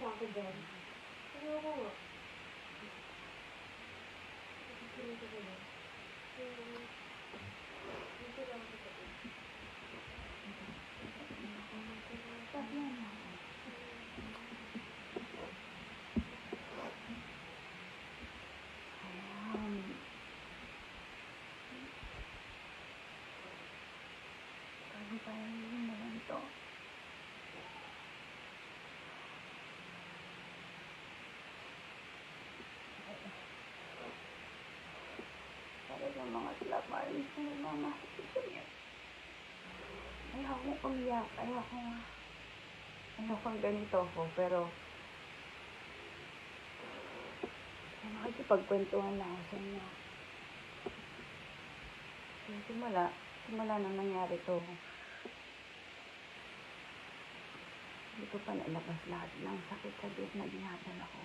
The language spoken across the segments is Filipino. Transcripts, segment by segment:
sa akin dyan. Nga. Sige ko ako Ayan. Bago pa yun naman to. Talagang mga slapmarin sa mga sisyon Ayoko umiyak. Ayoko nga. Ayoko ganito ako, pero ay, makikipagkwentuhan na ako sa inyo. Kasi simula, simula nang nangyari to, hindi ko pa nailabas lahat ng sakit sa dip na dinadal ako.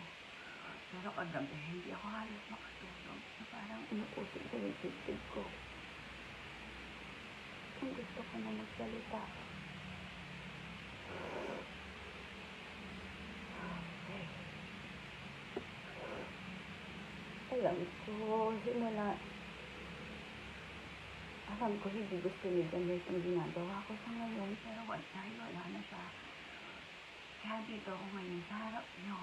Pero kagabi, hindi ako halos makatulog. Parang inuusok sa yung dibdib ko. Ang gusto ko na magsalita. Okay. Alam ko, simula, alam ko hindi gusto ni Daniel itong ginagawa ko sa ngayon, pero wala, wala na siya. Kaya dito ako ngayon sa harap niyo.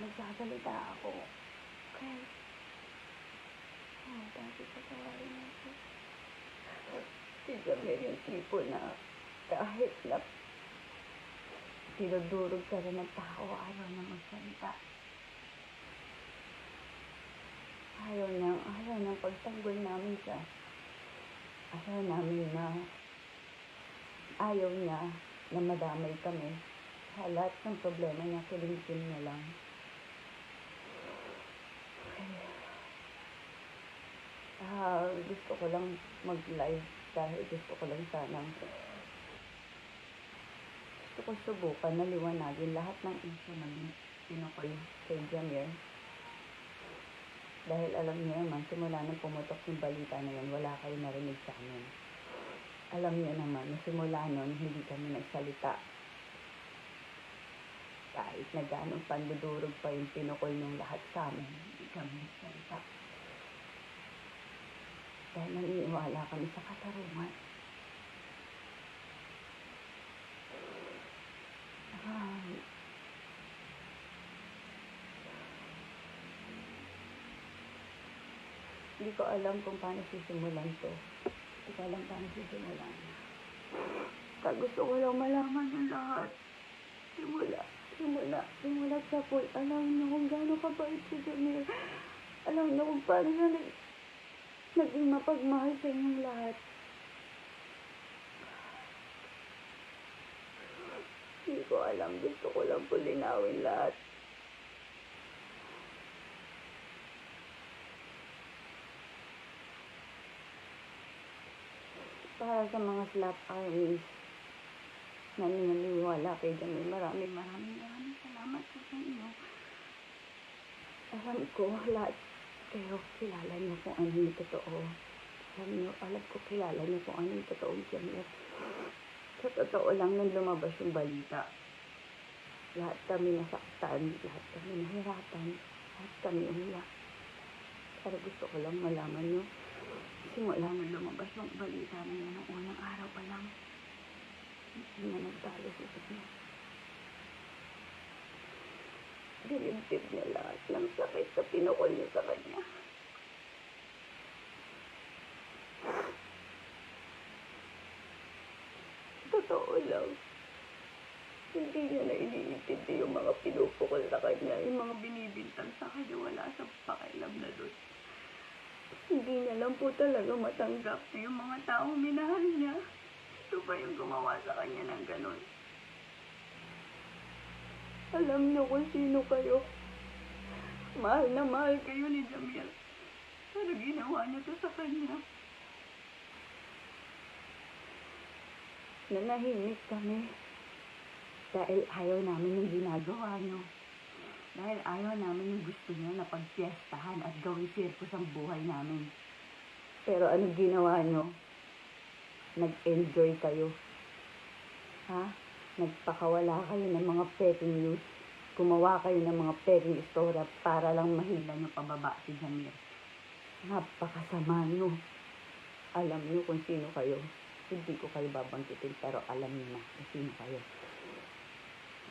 Nagsasalita ako. Okay. Oh, dati patawarin ako. Si Jamil yung tipo na kahit na tinudurog ka rin ng tao, ayaw na magsalita. Ayaw niya, ayaw ng pagtanggol namin siya. Ayaw namin na, ayaw niya na madamay kami. Sa lahat ng problema niya, kilimkim niya lang. Ah, gusto ko lang mag-live dahil gusto ko lang sanang gusto ko subukan na liwanagin lahat ng issue na pinukol kay Jamir. Dahil alam niyo naman, simula nang pumutok yung balita na yun, wala kayo narinig sa amin. Alam niyo naman, na simula nun, hindi kami nagsalita. Kahit na ganong pandudurog pa yung pinukol ng lahat sa amin, hindi kami nagsalita. Dahil naniniwala kami sa katarungan. Ay, Hindi ko alam kung paano sisimulan to. Hindi ko alam paano sisimulan. Kaya gusto ko lang malaman ng lahat. Simula, simula, simula sa pool. Alam niyo kung gaano kabait si Jamil. Alam niyo kung paano siya nag, naging mapagmahal sa inyong lahat. Hindi ko alam. Gusto ko lang po linawin lahat. para sa mga slap na naniniwala kay Jamil. Maraming maraming maraming salamat sa inyo. Alam ko lahat kayo kilala niyo kung ano yung totoo. Alam niyo, alam ko kilala niyo kung ano yung totoo Jamil. Sa totoo lang nung lumabas yung balita. Lahat kami nasaktan, lahat kami nahirapan, lahat kami umiyak. Pero gusto ko lang malaman niyo simula nang lumabas yung balita na yun ng unang araw pa lang. Hindi na nagtalo sa kanya. Dinibdib niya lahat ng sakit na pinukol niya sa kanya. Totoo lang. Hindi niya na iniintindi yung mga pinupukol sa kanya, yung mga binibintang sa kanya, wala sa pakialam na doon. Hindi niya lang po talaga matanggap na yung mga tao minahal niya. Ito ba yung gumawa sa kanya ng ganun? Alam niyo kung sino kayo. Mahal na mahal kayo ni Jamil. Pero ginawa niyo to sa kanya. Nanahimik kami. Dahil ayaw namin yung ginagawa niyo. Dahil ayaw namin yung gusto niyo na pagpiestahan at gawing circus ang buhay namin. Pero ano ginawa niyo? Nag-enjoy kayo. Ha? nagpakawala kayo ng mga peking news, gumawa kayo ng mga peking istorya para lang mahila nyo pababa si Jamir. Napakasama nyo. Alam nyo kung sino kayo. Hindi ko kayo babangkitin pero alam nyo na kung sino kayo.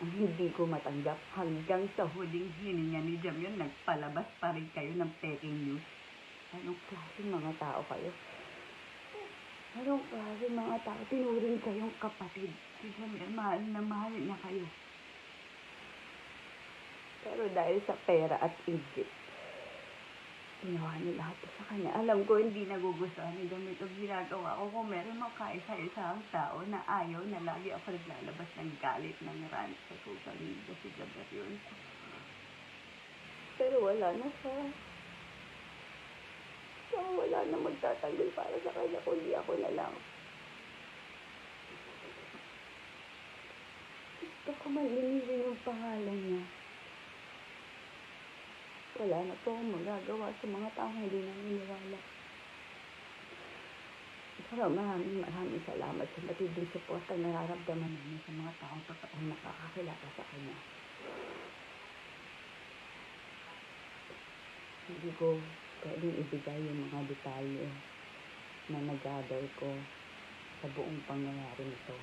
Ang hindi ko matanggap hanggang sa huling hininga ni Jamir, nagpalabas pa rin kayo ng peking news. Anong klaseng mga tao kayo? Anong klaseng mga tao? Tinuring kayong kapatid. Si Jamir, mahal na mahal na kayo. Pero dahil sa pera at inggit, ginawa niyo lahat sa kanya. Alam ko hindi nagugustuhan ni Jamir ang ginagawa ko. Kung meron mang kaisa-isang tao na ayaw na lagi ako naglalabas ng galit ng rant sa social media si Jamir yun. Pero wala na siya. So, wala na magtatanggol para sa kanya, kundi ako na lang. Gusto ko man linisin yung pangalan niya. Wala na po magagawa sa mga taong hindi naniniwala. Pero maraming maraming salamat sa matinding support ang nararamdaman namin sa mga taong totoong nakakakilala sa kanya. Hindi ko pwedeng ibigay yung mga detalye na nag-gather ko sa buong pangyayari nito.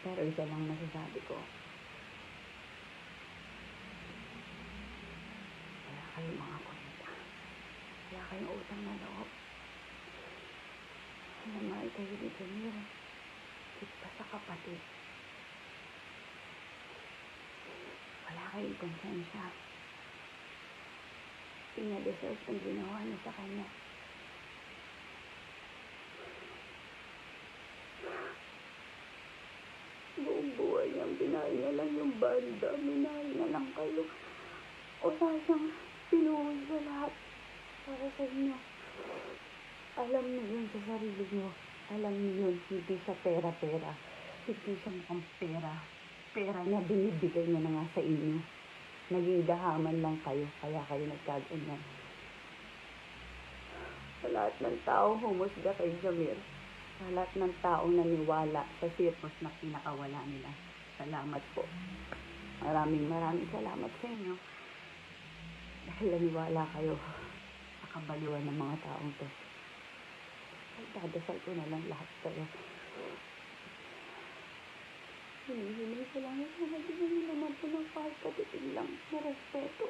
Pero isa lang masasabi ko, kayong mga kwenta. Wala kayong utang na loob. Namahal kayo ni Jamir. Higit pa sa kapatid. Wala kayong konsensya. Pinadeserve ang ginawa niya sa kanya. Buong buhay niyang binahal niya lang yung banda. Minahal niya lang kayo. Wala siyang pinuhol sa lahat para sa inyo. Alam niyo yun sa sarili niyo. Alam niyo yun, hindi sa pera-pera. Hindi siya mukhang pera. Pera na binibigay niya na nga sa inyo. Naging gahaman lang kayo, kaya kayo nagkaganyan. Sa lahat ng tao, humusga kay Jamir. Sa lahat ng taong naniwala sa sirkos na pinakawala nila. Salamat po. Maraming maraming salamat sa inyo. Dahil naniwala kayo sa ng mga taong to. Ay, dadasal ko na lang lahat kayo. Hinihiling ko lang yung mga ginawin naman po ng kahit lang na respeto.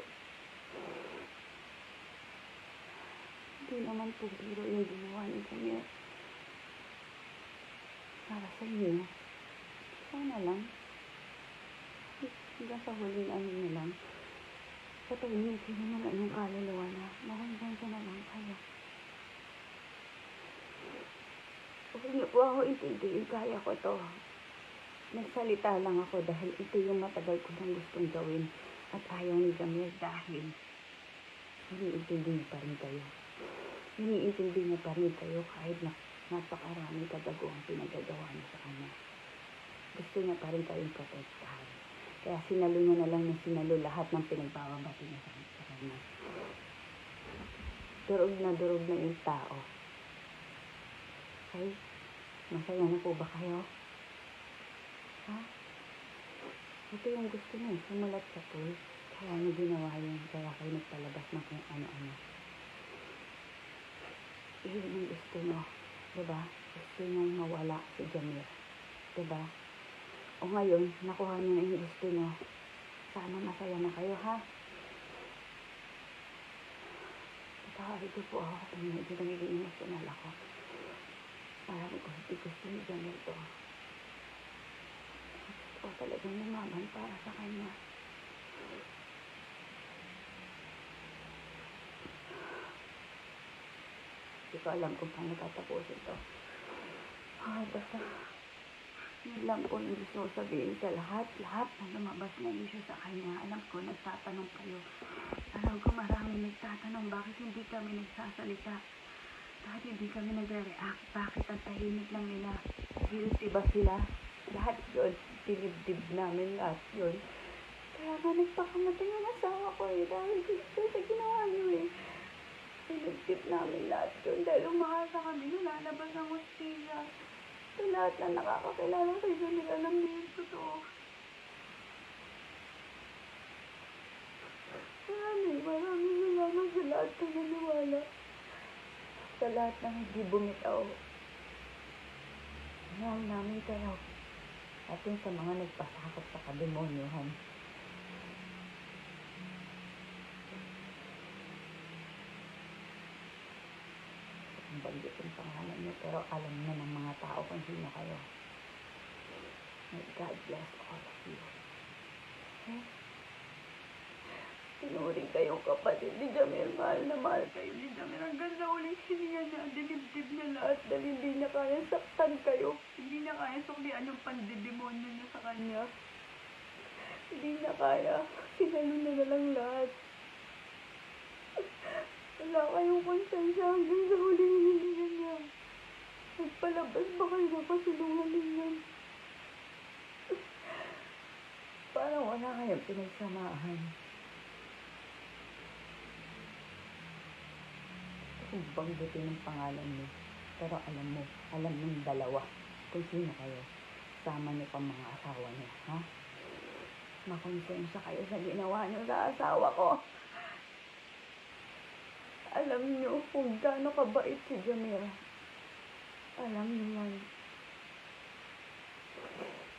Hindi naman po biro yung ginawa ni Samir. Para sa inyo. Sana lang. Hanggang sa huling ano na lang. Patahimikin nyo na lang yung kaluluwa na makonsensya na lang kayo. Huwag niyo po ako intindihin. Kaya ko to. Nagsalita lang ako dahil ito yung matagal ko nang gustong gawin at ayaw ni Jamil dahil iniintindi niyo pa rin kayo. Iniintindi niyo pa rin kayo kahit na napakarami kadago ang pinagagawa niyo sa kanya. Gusto niya pa rin kayong protektahan. Kaya sinalo niya na lang na sinalo lahat ng pinagbababati niya sa, kanya. Durog na durog na yung tao. Okay? Masaya na po ba kayo? Ha? Ito yung gusto niya, sumulat sa pool. Kaya niyo ginawa yun, kaya kayo nagpalabas ng kung ano-ano. Iyon yung gusto niyo, diba? Gusto niyo mawala si Jamir, diba? O ngayon, nakuha niyo na yung gusto niyo. Sana masaya na kayo, ha? Ito po ako kung medyo nagiging emotional ako. Parang gusto, gusto ni Jamir to o talagang lumaban para sa kanya. Hindi ko alam kung paano tatapusin to. Ah, basta, yun lang po yung gusto ko sabihin sa lahat. Lahat na lumabas na issue sa kanya. Alam ko, nagtatanong kayo. Alam ko marami nagtatanong bakit hindi kami nagsasalita. Bakit hindi kami nagre-react? Bakit ang tahimik lang nila? Guilty ba sila? Lahat yun, dinibdib namin lahat yun. Kaya nga nagpakamatay ang asawa ko eh, dahil gusto sa ginawa niyo eh. Dinibdib namin lahat yun, dahil umakasa kami, lalabas ang hostilya. Sa lahat na nakakakilala kay Jamil, alam niyo yung totoo. Maraming, maraming salamat sa lahat ng naniwala. Sa lahat ng hindi bumitaw. Mahal namin kayo. At yun sa mga nagpasakot sa kademonyohan. Ang banggitin pangalan niyo, pero alam na ng mga tao kung sino kayo. May God bless all of you. Okay? Pinuri kayong kapatid ni Jamil. Mahal na mahal kayo ni Jamil. Hanggang sa uling hininga niya, dinibdib niya lahat dahil hindi niya kaya saktan kayo. Hindi niya kaya suklian yung pandidemonyo niya sa kanya. Hindi niya kaya. Sinalo na lang lahat. Wala kayong konsensya hanggang sa huling hininga. Nagpalabas ba kayo ng kasulungalingan? Parang wala kayong pinagsamahan. kung banggitin ng pangalan mo. Pero alam mo, alam ng dalawa kung sino kayo. Sama niyo pang mga asawa niyo, ha? Makonsensya kayo sa ginawa niyo sa asawa ko. Alam niyo kung gaano kabait si Jamira. Alam niyo yan.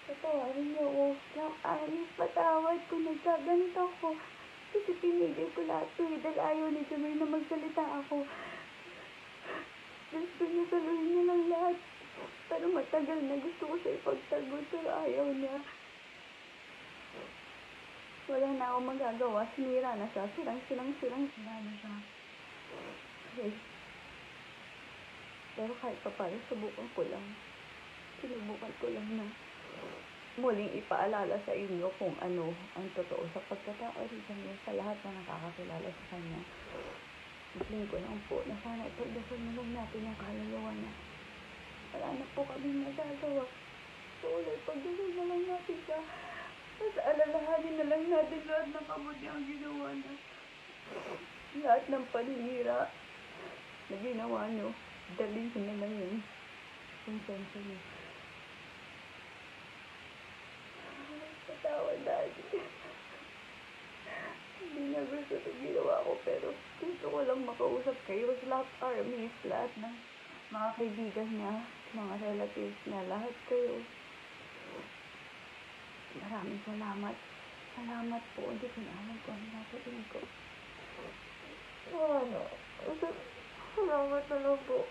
Patawarin niyo ako. Lang, anis, patawad kung nagkaganito ko. Kasi pinigil ko lahat to eh, dahil ayaw ni Jamir na magsalita ako. Gusto niya saluhin niya lang lahat. Pero matagal na gusto ko siya ipagtagol pero ayaw niya. Wala na akong magagawa. Sinira na siya. Sirang, sirang, sirang, sira na siya. Okay. Pero kahit pa paano, subukan ko lang. Sinubukan ko lang na muling ipaalala sa inyo kung ano ang totoo sa pagkatao rin niya sa lahat na nakakakilala sa kanya. Hingin ko lang po na sana ipagdasal na lang natin yung kaluluwa niya. Wala na po kami magagawa. So, wala ipagdasal na lang natin siya. Tapos alalahanin na lang natin lahat ng kabuti ang ginawa niya. Lahat ng paninira na ginawa niyo, dalhin niyo na lang yun. Konsensya niyo. Patawad dati. Hindi na gusto ito ginawa ko, pero gusto ko lang makausap kayo. Lahat armies, lahat ng mga kaibigan niya, mga relatives niya, lahat kayo. Maraming salamat. Salamat po. Hindi ko na alam kung ano nasabihin ko. Ano? Salamat na lang po.